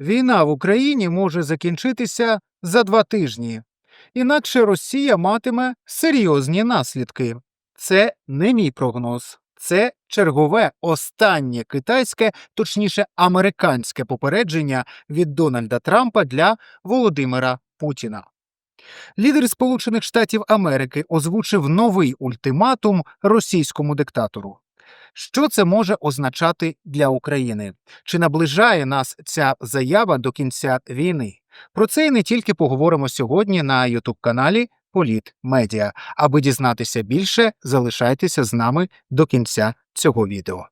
Війна в Україні може закінчитися за два тижні, інакше Росія матиме серйозні наслідки. Це не мій прогноз, це чергове останнє китайське, точніше американське попередження від Дональда Трампа для Володимира Путіна. Лідер Сполучених Штатів Америки озвучив новий ультиматум російському диктатору. Що це може означати для України? Чи наближає нас ця заява до кінця війни? Про це і не тільки поговоримо сьогодні на youtube каналі Політ Медіа. Аби дізнатися більше, залишайтеся з нами до кінця цього відео.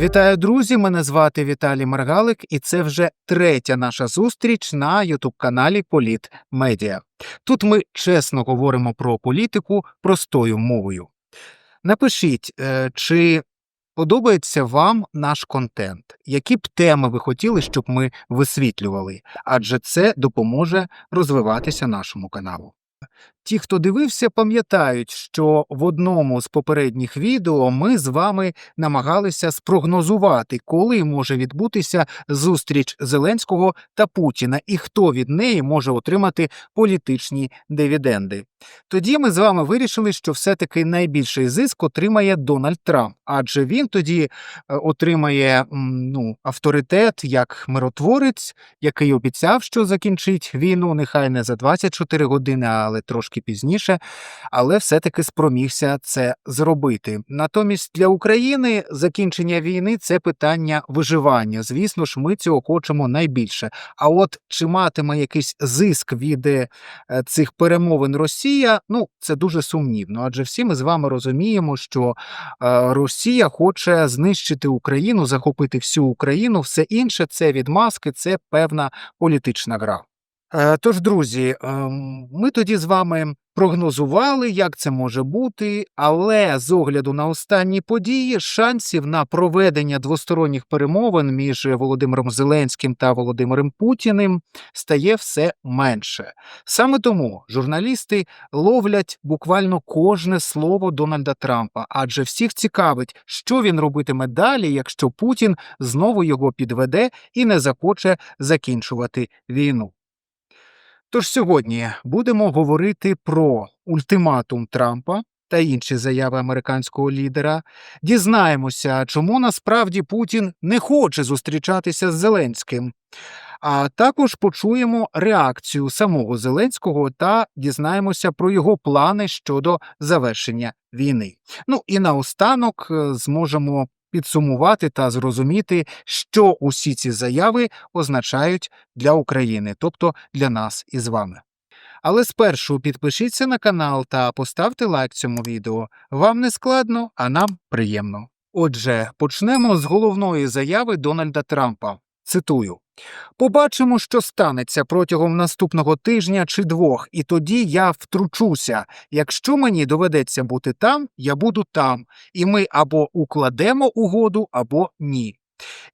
Вітаю, друзі! Мене звати Віталій Маргалик, і це вже третя наша зустріч на youtube каналі Політ Медіа. Тут ми чесно говоримо про політику простою мовою. Напишіть, е, чи подобається вам наш контент, які б теми ви хотіли, щоб ми висвітлювали, адже це допоможе розвиватися нашому каналу. Ті, хто дивився, пам'ятають, що в одному з попередніх відео ми з вами намагалися спрогнозувати, коли може відбутися зустріч Зеленського та Путіна, і хто від неї може отримати політичні дивіденди. Тоді ми з вами вирішили, що все-таки найбільший зиск отримає Дональд Трамп, адже він тоді е, отримає ну, авторитет як миротворець, який обіцяв, що закінчить війну, нехай не за 24 години, але трошки пізніше, але все-таки спромігся це зробити. Натомість для України закінчення війни це питання виживання. Звісно ж, ми цього хочемо найбільше. А от чи матиме якийсь зиск від е, цих перемовин Росія, ну це дуже сумнівно, адже всі ми з вами розуміємо, що е, Росія хоче знищити Україну, захопити всю Україну. Все інше це відмазки, це певна політична гра. Е, Тож, друзі, ем, ми тоді з вами прогнозували, як це може бути, але з огляду на останні події шансів на проведення двосторонніх перемовин між Володимиром Зеленським та Володимиром Путіним стає все менше. Саме тому журналісти ловлять буквально кожне слово Дональда Трампа, адже всіх цікавить, що він робитиме далі, якщо Путін знову його підведе і не захоче закінчувати війну. Тож сьогодні будемо говорити про ультиматум Трампа та інші заяви американського лідера. Дізнаємося, чому насправді Путін не хоче зустрічатися з Зеленським. А також почуємо реакцію самого Зеленського та дізнаємося про його плани щодо завершення війни. Ну і наостанок е, зможемо підсумувати та зрозуміти, що усі ці заяви означають для України, тобто для нас із вами. Але спершу підпишіться на канал та поставте лайк цьому відео. Вам не складно, а нам приємно. Отже, почнемо з головної заяви Дональда Трампа. Цитую. Побачимо, що станеться протягом наступного тижня чи двох, і тоді я втручуся. Якщо мені доведеться бути там, я буду там, і ми або укладемо угоду, або ні.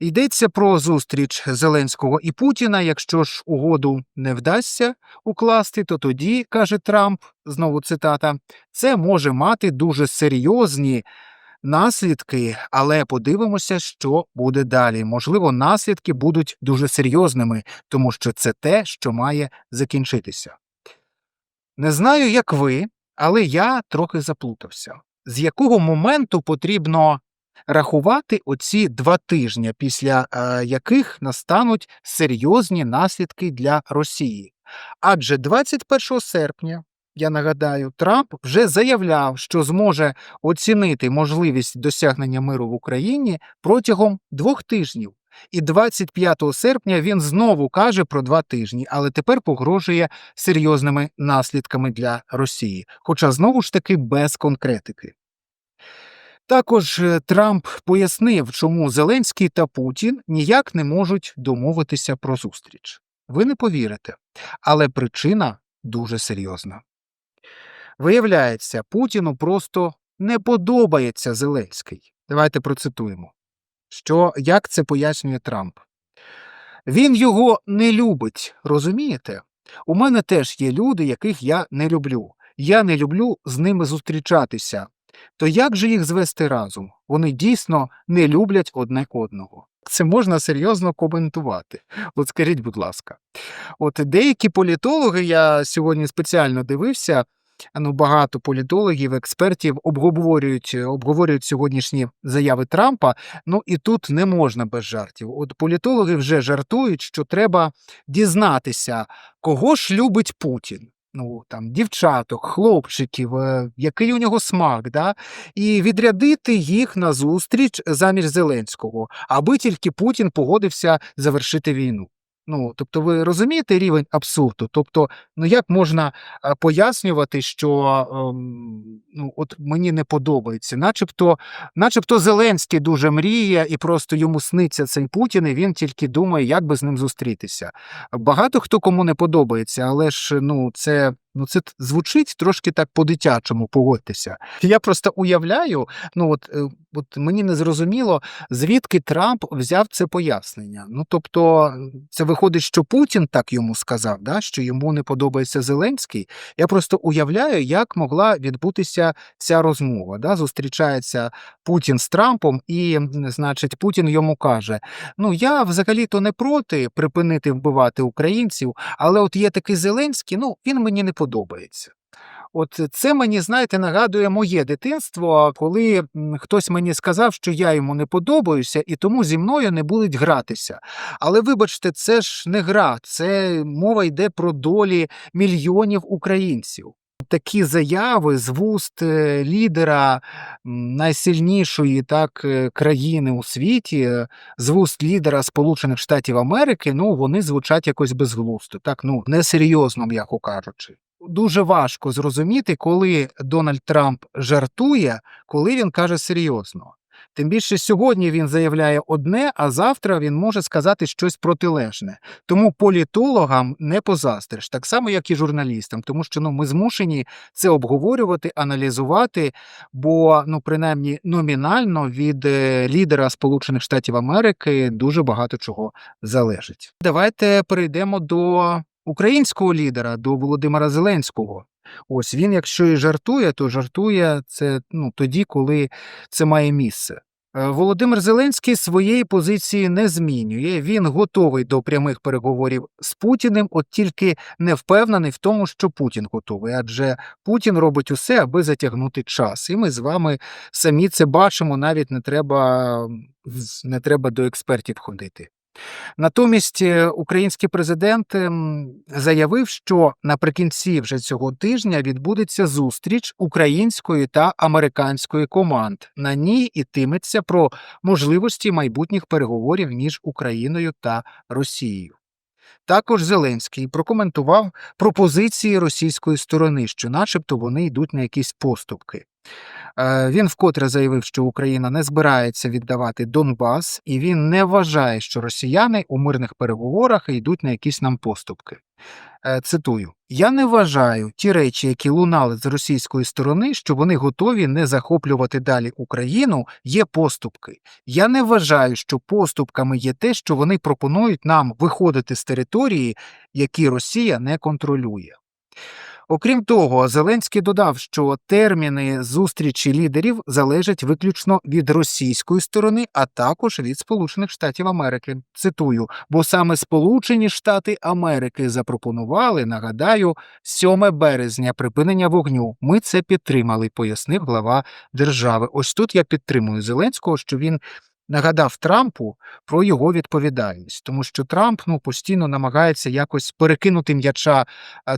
Йдеться про зустріч Зеленського і Путіна. Якщо ж угоду не вдасться укласти, то тоді, каже Трамп, знову цитата, це може мати дуже серйозні наслідки, але подивимося, що буде далі. Можливо, наслідки будуть дуже серйозними, тому що це те, що має закінчитися. Не знаю, як ви, але я трохи заплутався. З якого моменту потрібно рахувати оці два тижні, після е, яких настануть серйозні наслідки для Росії? Адже 21 серпня я нагадаю, Трамп вже заявляв, що зможе оцінити можливість досягнення миру в Україні протягом двох тижнів. І 25 серпня він знову каже про два тижні, але тепер погрожує серйозними наслідками для Росії, хоча знову ж таки без конкретики. Також е, Трамп пояснив, чому Зеленський та Путін ніяк не можуть домовитися про зустріч. Ви не повірите, але причина дуже серйозна. Виявляється, Путіну просто не подобається Зеленський. Давайте процитуємо, що як це пояснює Трамп. Він його не любить, розумієте? У мене теж є люди, яких я не люблю. Я не люблю з ними зустрічатися. То як же їх звести разом? Вони дійсно не люблять одне одного. Це можна серйозно коментувати. От скажіть, будь ласка, от деякі політологи, я сьогодні спеціально дивився. Ну, багато політологів, експертів обговорюють, обговорюють сьогоднішні заяви Трампа. Ну і тут не можна без жартів. От політологи вже жартують, що треба дізнатися, кого ж любить Путін. Ну там дівчаток, хлопчиків, е, який у нього смак, да? і відрядити їх на зустріч замість Зеленського, аби тільки Путін погодився завершити війну. Ну, тобто, ви розумієте рівень абсурду? Тобто, ну як можна е, пояснювати, що ем, ну, от мені не подобається, начебто, начебто Зеленський дуже мріє, і просто йому сниться цей Путін, і він тільки думає, як би з ним зустрітися. Багато хто кому не подобається, але ж ну це. Ну, це звучить трошки так по-дитячому, погодьтеся. Я просто уявляю, ну от, е, от мені не зрозуміло, звідки Трамп взяв це пояснення. Ну тобто, це виходить, що Путін так йому сказав, да? що йому не подобається Зеленський. Я просто уявляю, як могла відбутися ця розмова. Да? Зустрічається Путін з Трампом, і, значить, Путін йому каже: Ну, я взагалі-то не проти припинити вбивати українців, але от є такий Зеленський, ну він мені не подобається. От це мені, знаєте, нагадує моє дитинство, коли хтось мені сказав, що я йому не подобаюся, і тому зі мною не будуть гратися. Але вибачте, це ж не гра, це мова йде про долі мільйонів українців. Такі заяви з вуст е, лідера найсильнішої так е, країни у світі, е, з вуст лідера Сполучених Штатів Америки, ну вони звучать якось безглусто, так ну несерйозно, м'яко кажучи. Дуже важко зрозуміти, коли Дональд Трамп жартує, коли він каже серйозно. Тим більше сьогодні він заявляє одне, а завтра він може сказати щось протилежне. Тому політологам не позастриш, так само, як і журналістам, тому що ну, ми змушені це обговорювати, аналізувати, бо ну, принаймні номінально від е, лідера Сполучених Штатів Америки дуже багато чого залежить. Давайте перейдемо до українського лідера, до Володимира Зеленського. Ось він, якщо і жартує, то жартує це ну, тоді, коли це має місце. Е, Володимир Зеленський своєї позиції не змінює. Він готовий до прямих переговорів з Путіним, от тільки не впевнений в тому, що Путін готовий, адже Путін робить усе, аби затягнути час. І ми з вами самі це бачимо. Навіть не треба, не треба до експертів ходити. Натомість е, український президент ем, заявив, що наприкінці вже цього тижня відбудеться зустріч української та американської команд. На ній ітиметься про можливості майбутніх переговорів між Україною та Росією. Також Зеленський прокоментував пропозиції російської сторони, що, начебто, вони йдуть на якісь поступки. Е, Він вкотре заявив, що Україна не збирається віддавати Донбас, і він не вважає, що росіяни у мирних переговорах йдуть на якісь нам поступки. Е, Цитую: Я не вважаю ті речі, які лунали з російської сторони, що вони готові не захоплювати далі Україну, є поступки. Я не вважаю, що поступками є те, що вони пропонують нам виходити з території, які Росія не контролює. Окрім того, Зеленський додав, що терміни зустрічі лідерів залежать виключно від російської сторони, а також від Сполучених Штатів Америки. Цитую, бо саме Сполучені Штати Америки запропонували, нагадаю, 7 березня припинення вогню. Ми це підтримали, пояснив глава держави. Ось тут я підтримую Зеленського, що він. Нагадав Трампу про його відповідальність, тому що Трамп ну постійно намагається якось перекинути м'яча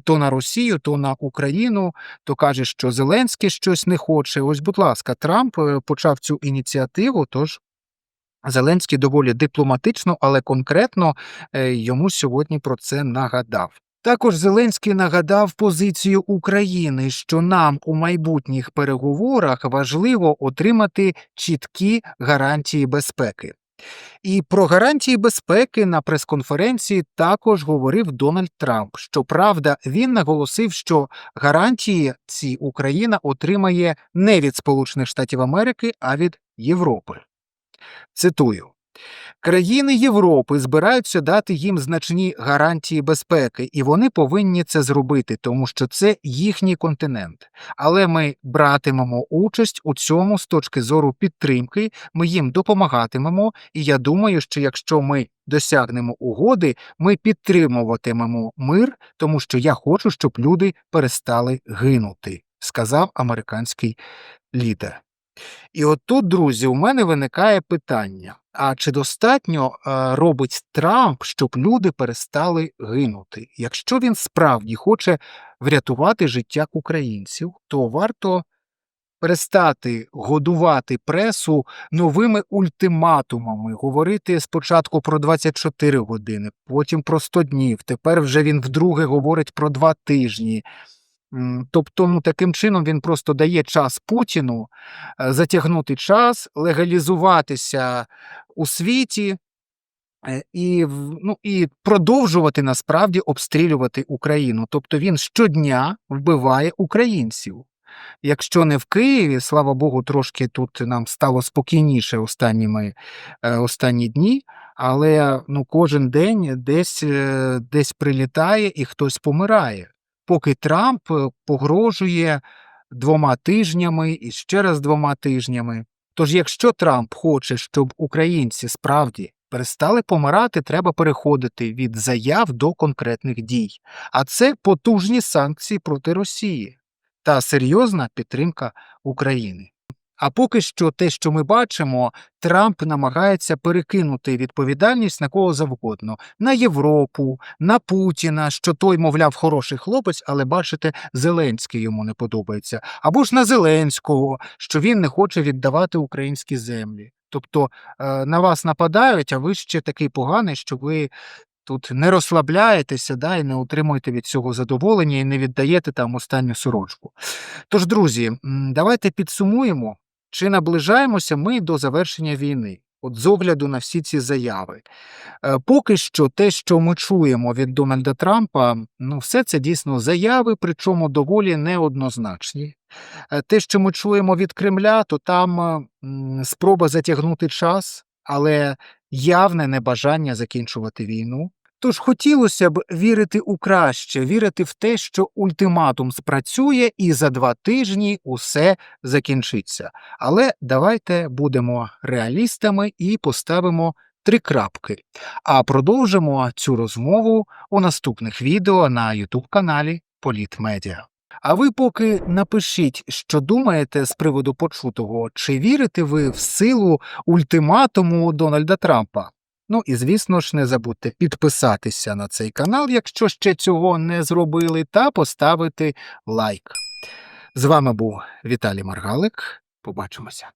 то на Росію, то на Україну, то каже, що Зеленський щось не хоче. Ось, будь ласка, Трамп е, почав цю ініціативу. Тож Зеленський доволі дипломатично, але конкретно е, йому сьогодні про це нагадав. Також Зеленський нагадав позицію України, що нам у майбутніх переговорах важливо отримати чіткі гарантії безпеки. І про гарантії безпеки на прес-конференції також говорив Дональд Трамп. Щоправда, він наголосив, що гарантії ці Україна отримає не від Сполучених Штатів Америки, а від Європи. Цитую. Країни Європи збираються дати їм значні гарантії безпеки, і вони повинні це зробити, тому що це їхній континент. Але ми братимемо участь у цьому з точки зору підтримки. Ми їм допомагатимемо. І я думаю, що якщо ми досягнемо угоди, ми підтримуватимемо мир, тому що я хочу, щоб люди перестали гинути, сказав американський лідер. І от тут, друзі, у мене виникає питання: а чи достатньо е, робить Трамп, щоб люди перестали гинути? Якщо він справді хоче врятувати життя українців, то варто перестати годувати пресу новими ультиматумами, говорити спочатку про 24 години, потім про 100 днів. Тепер вже він вдруге говорить про два тижні. Тобто, ну таким чином він просто дає час Путіну е, затягнути час, легалізуватися у світі е, і, ну, і продовжувати насправді обстрілювати Україну. Тобто він щодня вбиває українців. Якщо не в Києві, слава Богу, трошки тут нам стало спокійніше останніми, е, останні дні, але ну, кожен день десь, десь прилітає і хтось помирає поки Трамп е, погрожує двома тижнями і ще раз двома тижнями. Тож, якщо Трамп хоче, щоб українці справді перестали помирати, треба переходити від заяв до конкретних дій. А це потужні санкції проти Росії та серйозна підтримка України. А поки що те, що ми бачимо, Трамп намагається перекинути відповідальність на кого завгодно на Європу, на Путіна, що той, мовляв, хороший хлопець, але бачите, Зеленський йому не подобається, або ж на Зеленського, що він не хоче віддавати українські землі. Тобто е, на вас нападають, а ви ще такий поганий, що ви тут не розслабляєтеся да, і не отримуєте від цього задоволення і не віддаєте там останню сорочку. Тож, друзі, давайте підсумуємо, чи наближаємося ми до завершення війни, от з огляду на всі ці заяви. Е, Поки що те, що ми чуємо від Дональда Трампа, ну все це дійсно заяви, причому доволі неоднозначні. Е, Те, що ми чуємо від Кремля, то там е, спроба затягнути час, але явне небажання закінчувати війну. Тож хотілося б вірити у краще, вірити в те, що ультиматум спрацює і за два тижні усе закінчиться. Але давайте будемо реалістами і поставимо три крапки. А продовжимо цю розмову у наступних відео на YouTube каналі Політмедіа. А ви поки напишіть, що думаєте з приводу почутого, чи вірите ви в силу ультиматуму Дональда Трампа? Ну і звісно ж, не забудьте підписатися на цей канал, якщо ще цього не зробили, та поставити лайк. З вами був Віталій Маргалик. Побачимося.